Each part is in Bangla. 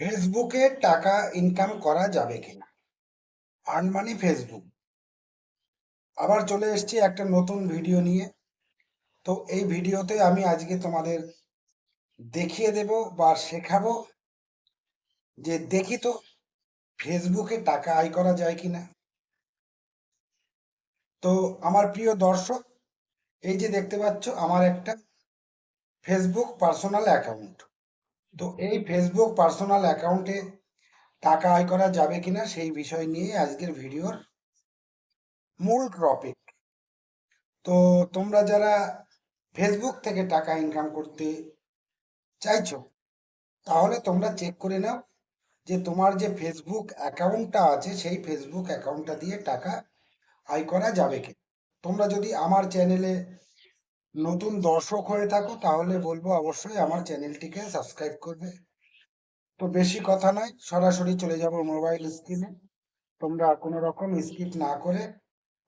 ফেসবুকে টাকা ইনকাম করা যাবে কিনা? আর্ন মানি ফেসবুক আবার চলে এসেছি একটা নতুন ভিডিও নিয়ে। তো এই ভিডিওতে আমি আজকে তোমাদের দেখিয়ে দেব বা শেখাবো যে দেখি তো ফেসবুকে টাকা আয় করা যায় কিনা। তো আমার প্রিয় দর্শক, এই যে দেখতে পাচ্ছ, আমার একটা ফেসবুক পার্সোনাল অ্যাকাউন্ট তো এই ফেসবুক পার্সোনাল অ্যাকাউন্টে টাকা আয় করা যাবে কিনা সেই বিষয় নিয়ে আজকের ভিডিওর মূল টপিক তো তোমরা যারা ফেসবুক থেকে টাকা ইনকাম করতে চাইছো, তাহলে তোমরা চেক করে নাও যে তোমার যে ফেসবুক অ্যাকাউন্টটা আছে, সেই ফেসবুক অ্যাকাউন্টটা দিয়ে টাকা আয় করা যাবে কি তোমরা যদি আমার চ্যানেলে নতুন দর্শক হয়ে থাকো, তাহলে বলব অবশ্যই আমার চ্যানেলটিকে সাবস্ক্রাইব করবে। তো বেশি কথা নয়, সরাসরি চলে যাব মোবাইল স্ক্রিনে। তোমরা কোনো রকম স্কিপ না করে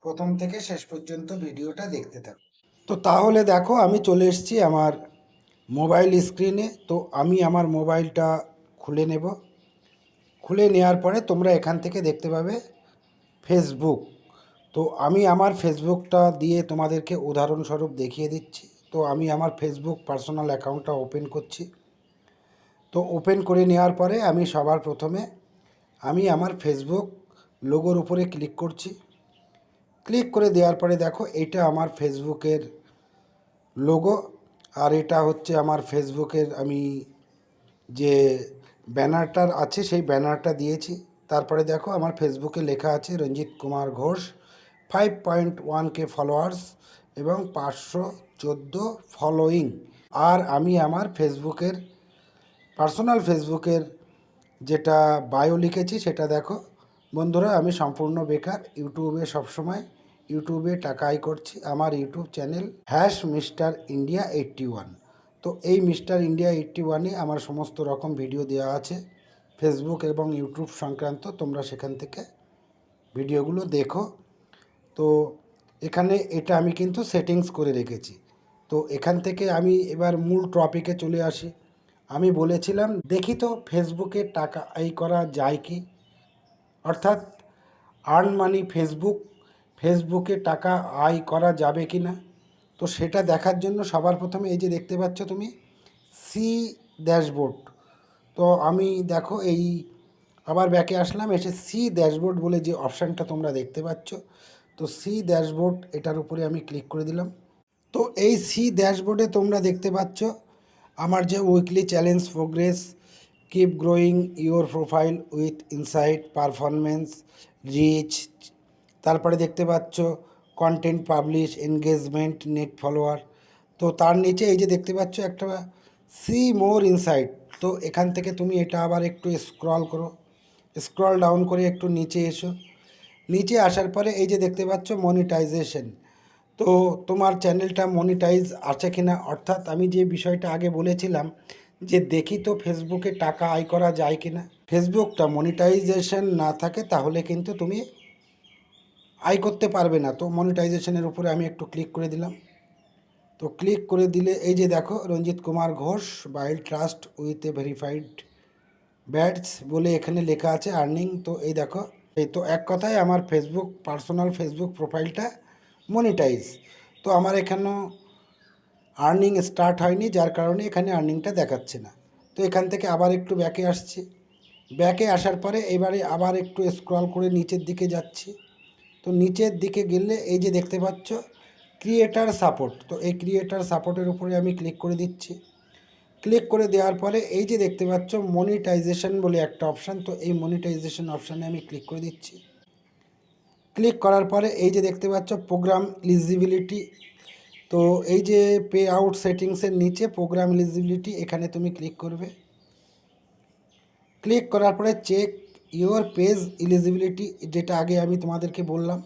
প্রথম থেকে শেষ পর্যন্ত ভিডিওটা দেখতে থাকো। তো তাহলে দেখো, আমি চলে এসেছি আমার মোবাইল স্ক্রিনে। তো আমি আমার মোবাইলটা খুলে নেব। খুলে নেওয়ার পরে তোমরা এখান থেকে দেখতে পাবে ফেসবুক তো আমি আমার ফেসবুকটা দিয়ে তোমাদেরকে উদাহরণস্বরূপ দেখিয়ে দিচ্ছি। তো আমি আমার ফেসবুক পার্সোনাল অ্যাকাউন্টটা ওপেন করছি। তো ওপেন করে নেওয়ার পরে আমি সবার প্রথমে আমি আমার ফেসবুক লোগোর উপরে ক্লিক করছি। ক্লিক করে দেওয়ার পরে দেখো এটা আমার ফেসবুকের লোগো আর এটা হচ্ছে আমার ফেসবুকের আমি যে ব্যানারটার আছে সেই ব্যানারটা দিয়েছি। তারপরে দেখো আমার ফেসবুকে লেখা আছে Ranjit Kumar Ghosh. Five point one K followers এবং পাঁচশো চোদ্দ ফলোয়িং আর আমি আমার ফেসবুকের পার্সোনাল ফেসবুকের যেটা বায়ো লিখেছি সেটা দেখো। বন্ধুরা, আমি সম্পূর্ণ বেকার ইউটিউবে সবসময় ইউটিউবে টাকা আয় করছি। আমার YouTube channel hash mister India eighty one তো এই মিস্টার ইন্ডিয়া এইট্টি ওয়ানে আমার সমস্ত রকম ভিডিও দেওয়া আছে। ফেসবুক এবং ইউটিউব সংক্রান্ত তোমরা সেখান থেকে ভিডিওগুলো দেখো। তো এখানে এটা আমি কিন্তু সেটিংস করে রেখেছি। তো এখান থেকে আমি এবার মূল টপিকে চলে আসি। আমি বলেছিলাম, দেখি তো ফেসবুকে টাকা আয় করা যায় কি? অর্থাৎ আর্ন মানি ফেসবুক ফেসবুকে টাকা আয় করা যাবে কি না তো সেটা দেখার জন্য সবার প্রথমে এই যে দেখতে পাচ্ছ তুমি সি ড্যাশবোর্ড তো আমি দেখো এই, আবার ব্যাকে আসলাম, এসে সি ড্যাশবোর্ড বলে যে অপশানটা তোমরা দেখতে পাচ্ছ। তো সি ড্যাশবোর্ড, এটার উপরে আমি ক্লিক করে দিলাম। তো এই সি ড্যাশবোর্ডে তোমরা দেখতে পাচ্ছ আমার যে weekly challenge progress keep growing your profile with insight performance reach তারপরে দেখতে পাচ্ছ content publish engagement net follower তো তার নিচে এই যে দেখতে পাচ্ছ একটা সি মোর ইনসাইট। তো এখান থেকে তুমি এটা আবার একটু স্ক্রল করো। স্ক্রল ডাউন করে একটু নিচে এসো। নিচে আসার পরে এই যে দেখতে পাচ্ছ মনিটাইজেশন তো তোমার চ্যানেলটা মনিটাইজ আছে কিনা? অর্থাৎ আমি যে বিষয়টা আগে বলেছিলাম যে দেখি তো ফেসবুকে টাকা আয় করা যায় কিনা। ফেসবুকটা মনিটাইজেশন না থাকে তাহলে কিন্তু তুমি আয় করতে পারবে না। তো মনিটাইজেশনের উপরে আমি একটু ক্লিক করে দিলাম। তো ক্লিক করে দিলে এই যে দেখো Ranjit Kumar Ghosh build trust with a verified badge বলে এখানে লেখা আছে আর্নিং। তো এই দেখো এই তো এক কথায় আমার ফেসবুক পার্সোনাল ফেসবুক প্রোফাইলটা মনিটাইজ তো আমার এখানেও আর্নিং স্টার্ট হয়নি, যার কারণে এখানে আর্নিংটা দেখাচ্ছে না। তো এখান থেকে আবার একটু ব্যাকে আসছি। ব্যাকে আসার পরে এবারে আবার একটু স্ক্রল করে নিচের দিকে যাচ্ছি। তো নিচের দিকে গেলে এই যে দেখতে পাচ্ছ ক্রিয়েটার সাপোর্ট তো এই ক্রিয়েটার সাপোর্টের উপরে আমি ক্লিক করে দিচ্ছি। ক্লিক করে দেওয়ার পরে এই যে দেখতে পাচ্ছ মনিটাইজেশন বলে একটা অপশান তো এই মনিটাইজেশন অপশানে আমি ক্লিক করে দিচ্ছি। ক্লিক করার পরে এই যে দেখতে পাচ্ছ প্রোগ্রাম ইলিজিবিলিটি তো এই যে পে আউট সেটিংসের নিচে প্রোগ্রাম ইলিজিবিলিটি এখানে তুমি ক্লিক করবে। ক্লিক করার পরে চেক ইওর পেজ ইলিজিবিলিটি যেটা আগে আমি তোমাদেরকে বললাম।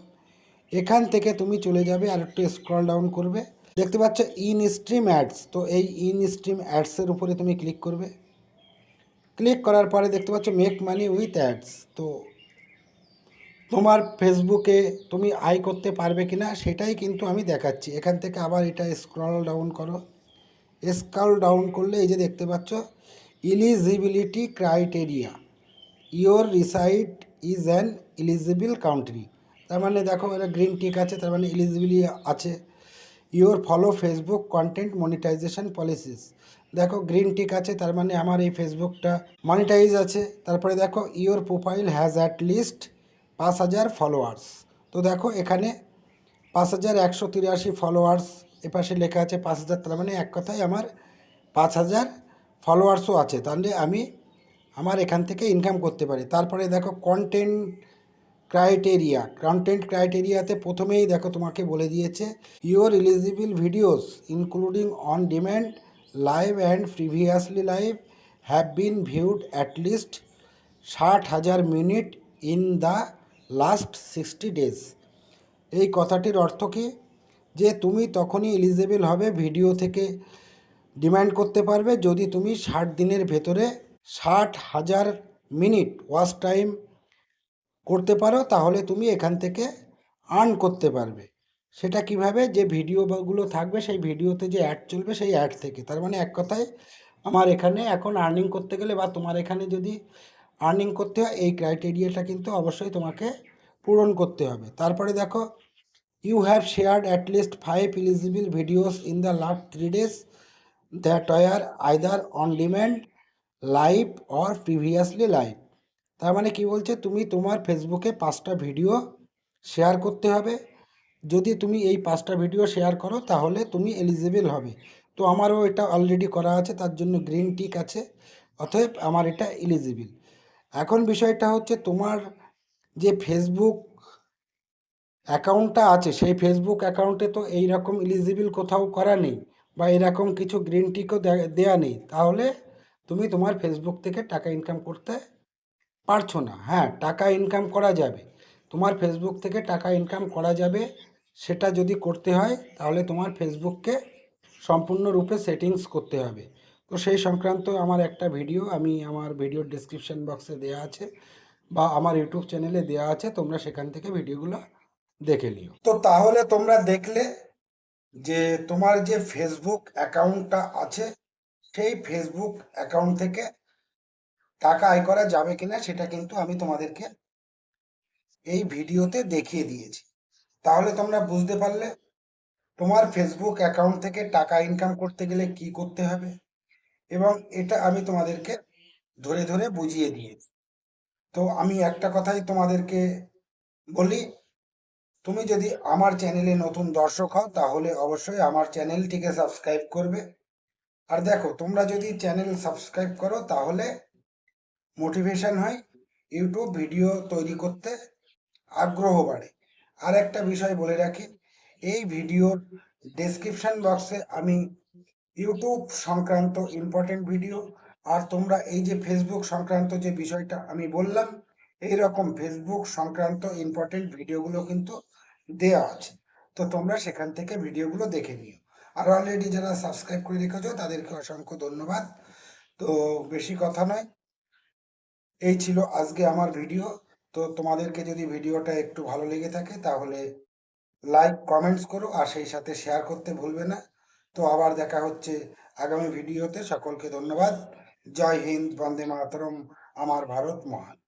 এখান থেকে তুমি চলে যাবে আর একটু স্ক্রল ডাউন করবে। দেখতে পাচ্ছ ইন স্ট্রিম অ্যাডস। তো এই ইন স্ট্রিম অ্যাডসের উপরে তুমি ক্লিক করবে। ক্লিক করার পরে দেখতে পাচ্ছ মেক মানি উইথ অ্যাডস। তো তোমার ফেসবুকে তুমি আয় করতে পারবে কি না সেটাই কিন্তু আমি দেখাচ্ছি। এখান থেকে আবার এটা স্ক্রল ডাউন করো। স্ক্রল ডাউন করলে এই যে দেখতে পাচ্ছ eligibility criteria your reside is an eligible country তার মানে দেখো এটা গ্রিন টিক আছে, তার মানে ইলিজিবিলি আছে। Your follow Facebook content monetization policies. দেখো গ্রিন টিক আছে, তার মানে আমার এই ফেসবুকটা মনিটাইজ আছে। তারপরে দেখো your profile has at least পাঁচ হাজার ফলোয়ার্স। তো দেখো এখানে পাঁচ হাজার একশো তিরাশি ফলোয়ার্স এপাশে লেখা আছে পাঁচ হাজার, তার মানে এক কথায় আমার পাঁচ হাজার ফলোয়ার্সও আছে। তাহলে আমি আমার এখান থেকে ইনকাম করতে পারি। তারপরে দেখো কন্টেন্ট ক্রাইটেরিয়া কন্টেন্ট ক্রাইটেরিয়াতে প্রথমেই দেখো তোমাকে বলে দিয়েছে your eligible videos including on demand live and previously live have been viewed at least ষাট হাজার minute in the last sixty days এই কথাটির অর্থ কি? যে তুমি তখনই এলিজেবল হবে ভিডিও থেকে ডিমান্ড করতে পারবে যদি তুমি ষাট দিনের ভেতরে ষাট হাজার মিনিট ওয়াচ টাইম করতে পারো, তাহলে তুমি এখান থেকে আর্ন করতে পারবে। সেটা কীভাবে? যে ভিডিওগুলো থাকবে, সেই ভিডিওতে যে অ্যাড চলবে, সেই অ্যাড থেকে। তার মানে এক কথায়, আমার এখানে এখন আর্নিং করতে গেলে বা তোমার এখানে যদি আর্নিং করতে হয়, এই ক্রাইটেরিয়াটা কিন্তু অবশ্যই তোমাকে পূরণ করতে হবে। তারপরে দেখো you have shared at least five eligible videos in the last three days that were either on demand live or previously live তার মানে কি বলছে? তুমি তোমার ফেসবুকে পাঁচটা ভিডিও শেয়ার করতে হবে। যদি তুমি এই পাঁচটা ভিডিও শেয়ার করো, তাহলে তুমি এলিজিবল হবে। তো আমারও এটা অলরেডি করা আছে, তার জন্য গ্রিন টিক আছে, অতএব আমার এটা এলিজিবল এখন বিষয়টা হচ্ছে তোমার যে ফেসবুক অ্যাকাউন্টটা আছে, সেই ফেসবুক অ্যাকাউন্টে তো এই রকম এলিজিবল কোথাও করা নেই বা এরকম কিছু গ্রিন টিকও দেয়া নেই। তাহলে তুমি তোমার ফেসবুক থেকে টাকা ইনকাম করতে পারছ না। হ্যাঁ টাকা ইনকাম করা যাবে। তোমার ফেসবুক থেকে টাকা ইনকাম করা যাবে। সেটা যদি করতে হয়, তাহলে তোমার ফেসবুককে সম্পূর্ণরূপে সেটিংস করতে হবে। তো সেই সংক্রান্ত আমার একটা ভিডিও আমি আমার ভিডিওর ডেসক্রিপশন বক্সে দেওয়া আছে বা আমার ইউটিউব চ্যানেলে দেওয়া আছে। তোমরা সেখান থেকে ভিডিওগুলো দেখে নিও। তো তাহলে তোমরা দেখলে যে তোমার যে ফেসবুক অ্যাকাউন্টটা আছে, সেই ফেসবুক অ্যাকাউন্ট থেকে টাকা আয় করা যাবে কিনা সেটা কিন্তু আমি তোমাদেরকে এই ভিডিওতে দেখিয়ে দিয়েছি। তাহলে তোমরা বুঝতে পারলে তোমার ফেসবুক অ্যাকাউন্ট থেকে টাকা ইনকাম করতে গেলে কি করতে হবে এবং এটা আমি তোমাদেরকে ধরে ধরে বুঝিয়ে দিয়েছি। তো আমি একটা কথাই তোমাদেরকে বলি, তুমি যদি আমার চ্যানেলে নতুন দর্শক হও তাহলে অবশ্যই আমার চ্যানেলটিকে সাবস্ক্রাইব করবে। আর দেখো, তোমরা যদি চ্যানেল সাবস্ক্রাইব করো তাহলে মোটিভেশন হয় ইউটিউব ভিডিও তৈরি করতে আগ্রহ বাড়ে। আর একটা বিষয় বলে রাখি, এই ভিডিওর ডেসক্রিপশন বক্সে আমি ইউটিউব সংক্রান্ত ইম্পর্টেন্ট ভিডিও আর তোমরা এই যে ফেসবুক সংক্রান্ত যে বিষয়টা আমি বললাম এই রকম ফেসবুক সংক্রান্ত ইম্পর্টেন্ট ভিডিওগুলো কিন্তু দেওয়া আছে। তো তোমরা সেখান থেকে ভিডিওগুলো দেখে নিও। আর অলরেডি যারা সাবস্ক্রাইব করে রেখেছো, তাদেরকে অসংখ্য ধন্যবাদ। তো বেশি কথা নয় এই ছিল আজকে আমার ভিডিও তো তোমাদেরকে যদি ভিডিওটা একটু ভালো লেগে থাকে, তাহলে লাইক কমেন্টস করো, আর সেই সাথে শেয়ার করতে ভুলবে না। তো আবার দেখা হচ্ছে আগামী ভিডিওতে সকলকে ধন্যবাদ। জয় হিন্দ, বন্দে মাতরম, আমার ভারত মহান।